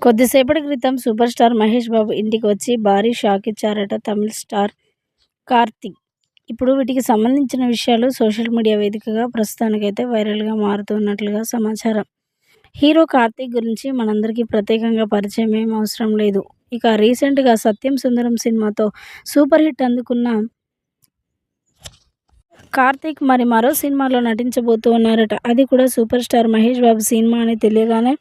కొద్దిసేపటి క్రితం super star Mahesh Babu ఇంటికి వచ్చి భారీ షాక్ ఇచ్చారట తమిళ స్టార్ కార్తీక్. ఇప్పుడు వీటికి సంబంధించిన విషయాలు సోషల్ మీడియా వేదికగా ప్రస్తుతానికైతే వైరల్గా మారుతున్నట్లుగా సమాచారం. హీరో కార్తీక్ గురించి మనందరికీ ప్రత్యేకంగా పరిచయం ఏం అవసరం లేదు. ఇక రీసెంట్గా సత్యం సుందరం సినిమాతో సూపర్ హిట్ అందుకున్న కార్తీక్ మరి మరో సినిమాలో నటించబోతూ ఉన్నారట. అది కూడా super star Mahesh Babu cinema అని తెలియగానే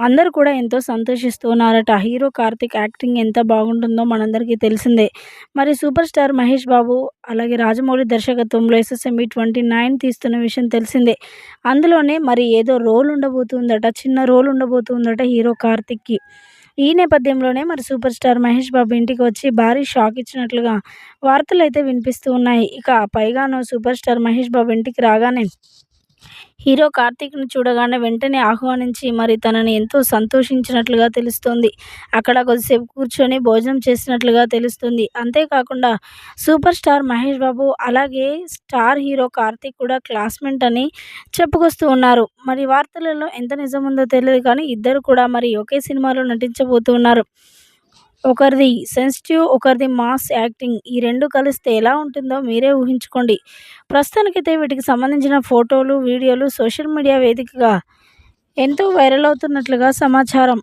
అందరూ కూడా ఎంతో సంతోషిస్తూ ఉన్నారట హీరో కార్తిక్ యాక్టింగ్ ఎంత బాగుంటుందో మనందరికీ తెలిసిందే. మరి సూపర్ స్టార్ మహేష్ బాబు అలాగే రాజమౌళి దర్శకత్వంలో ఎస్ఎస్ఎంఈ ట్వంటీ నైన్ తీస్తున్న విషయం తెలిసిందే. అందులోనే మరి ఏదో రోల్ ఉండబోతుందట చిన్న రోల్ ఉండబోతుందట హీరో కార్తిక్కి. ఈ నేపథ్యంలోనే మరి సూపర్ స్టార్ మహేష్ బాబు ఇంటికి వచ్చి భారీ షాక్ ఇచ్చినట్లుగా వార్తలు అయితే వినిపిస్తూ ఉన్నాయి. ఇక పైగాను సూపర్ స్టార్ మహేష్ బాబు ఇంటికి రాగానే హీరో కార్తీక్ను చూడగానే వెంటనే ఆహ్వానించి మరి తనని ఎంతో సంతోషించినట్లుగా తెలుస్తుంది. అక్కడ కొద్దిసేపు కూర్చొని భోజనం చేసినట్లుగా తెలుస్తుంది. అంతేకాకుండా సూపర్ స్టార్ మహేష్ బాబు అలాగే స్టార్ హీరో కార్తీక్ కూడా క్లాస్మేట్ అని చెప్పుకొస్తూ ఉన్నారు. మరి వార్తలలో ఎంత నిజం ఉందో తెలియదు కానీ ఇద్దరు కూడా మరి ఒకే సినిమాలో నటించబోతూ ఉన్నారు. ఒకరిది సెన్సిటివ్ ఒకరిది మాస్ యాక్టింగ్. ఈ రెండు కలిస్తే ఎలా ఉంటుందో మీరే ఊహించుకోండి. ప్రస్తుతానికైతే వీటికి సంబంధించిన ఫోటోలు వీడియోలు సోషల్ మీడియా వేదికగా ఎంతో వైరల్ అవుతున్నట్లుగా సమాచారం.